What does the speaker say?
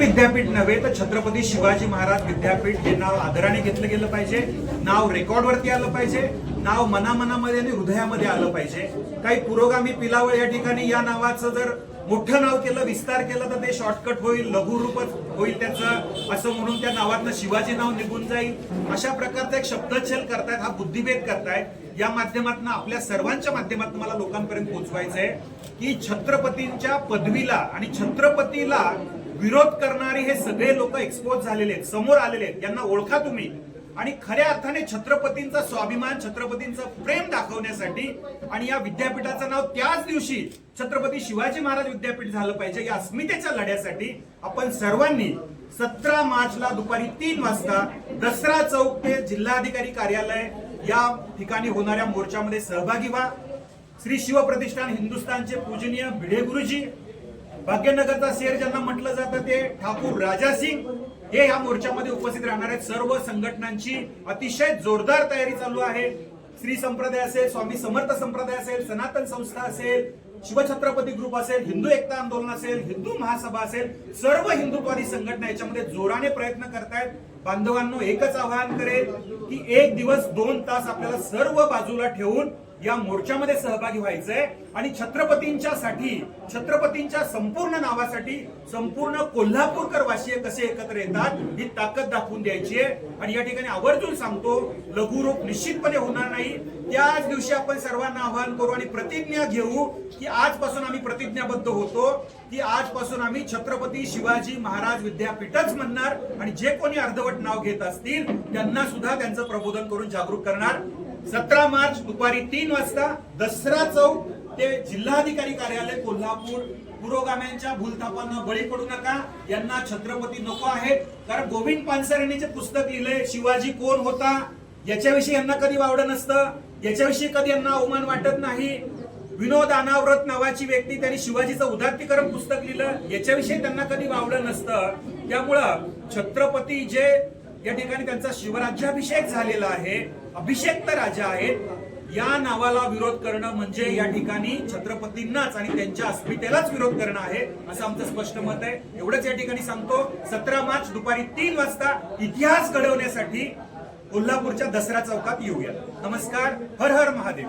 विद्यापीठ नव्हे तर छत्रपती शिवाजी महाराज विद्यापीठ हे नाव आदराने घेतलं गेलं पाहिजे. नाव रेकॉर्डवरती आलं पाहिजे. नाव मनामनामध्ये आणि हृदयामध्ये आलं पाहिजे. काही पुरोगामी पिलावळ या ठिकाणी या नावाचं जर मोठं नाव केलं विस्तार केला तर ते शॉर्टकट होईल लघुरूपच होईल त्याचं. असं म्हणून त्या नावातनं शिवाजी नाव निघून जाईल. अशा प्रकारचा एक शब्दच्छल करतायत हा बुद्धिभेद करतायत. या माध्यमातून आपल्या सर्वांच्या माध्यमातून मला लोकांपर्यंत पोहोचवायचं आहे की छत्रपतींच्या पदवीला आणि छत्रपतीला विरोध करणारे हे सगळे लोक एक्सपोज झालेले आहेत समोर आलेले आहेत यांना ओळखा तुम्ही. आणि खऱ्या अर्थाने छत्रपतींचा स्वाभिमान छत्रपतींचं प्रेम दाखवण्यासाठी आणि या विद्यापीठाचं नाव त्याच दिवशी छत्रपती शिवाजी महाराज विद्यापीठ झालं पाहिजे या अस्मितेच्या लढ्यासाठी आपण सर्वांनी सतरा मार्चला दुपारी तीन वाजता दसरा चौक ते जिल्हाधिकारी कार्यालय या ठिकाणी होणाऱ्या मोर्चामध्ये सहभागी व्हा. श्री शिवप्रतिष्ठान हिंदुस्थानचे पूजनीय भिडे गुरुजी भाग्यनगरचा शेर ज्यांना म्हटलं जातं ते ठाकूर राजा सिंग. हे या मोर्चामध्ये उपस्थित राहणार आहेत. सर्व संघटनांची अतिशय जोरदार तयारी चालू आहे. श्री संप्रदाय असेल स्वामी समर्थ संप्रदाय असेल सनातन संस्था असेल शिवछत्रपती ग्रुप असेल हिंदू एकता आंदोलन असेल हिंदू महासभा असेल सर्व हिंदुत्वादी संघटना याच्यामध्ये जोराने प्रयत्न करतायत. बांधवांनो एकच आवाहन करेल की एक दिवस दोन तास आपल्याला सर्व बाजूला ठेवून या मोर्चामध्ये सहभागी व्हायचंय. आणि छत्रपतींच्या साठी छत्रपतींच्या संपूर्ण नावासाठी संपूर्ण कोल्हापूरकर वासीय कसे एकत्र येतात ही ताकद दाखवून द्यायची आहे. आणि या ठिकाणी आवर्जून सांगतो लघुरूप निश्चितपणे होणार नाही. त्याच दिवशी आपण सर्वांना आवाहन करू आणि प्रतिज्ञा घेऊ की आजपासून आम्ही प्रतिज्ञाबद्ध होतो की आजपासून आम्ही छत्रपती शिवाजी महाराज विद्यापीठच म्हणणार. आणि जे कोणी अर्धवट नाव घेत असतील त्यांना सुद्धा त्यांचं प्रबोधन करून जागरूक करणार. सतरा मार्च दुपारी तीन वाजता दसरा चौक ते जिल्हाधिकारी कार्यालय कोल्हापूर. पुरोगाम्यांच्या भूलथापांना बळी पडू नका. यांना छत्रपती नको आहेत. कारण गोविंद पानसर यांनी जे पुस्तक लिहिले शिवाजी कोण होता? याच्याविषयी यांना कधी वावड नसतं. याच्याविषयी कधी यांना अवमान वाटत नाही. विनोद अनावरत नावाची व्यक्ती त्यांनी शिवाजीचं उदात्तीकरण पुस्तक लिहिलं. याच्याविषयी त्यांना कधी वावडं नसतं. त्यामुळं छत्रपती जे या ठिकाणी त्यांचा शिवराज्याभिषेक झालेला आहे. अभिषेक तर राजा आहेत. या नावाला विरोध करणं म्हणजे या ठिकाणी छत्रपतींनाच आणि त्यांच्या अस्मितेलाच विरोध करणं आहे असं आमचं स्पष्ट मत आहे. एवढंच या ठिकाणी सांगतो. सतरा मार्च दुपारी तीन वाजता इतिहास घडवण्यासाठी कोल्हापूरच्या दसरा चौकात येऊया. नमस्कार. हर हर महादेव.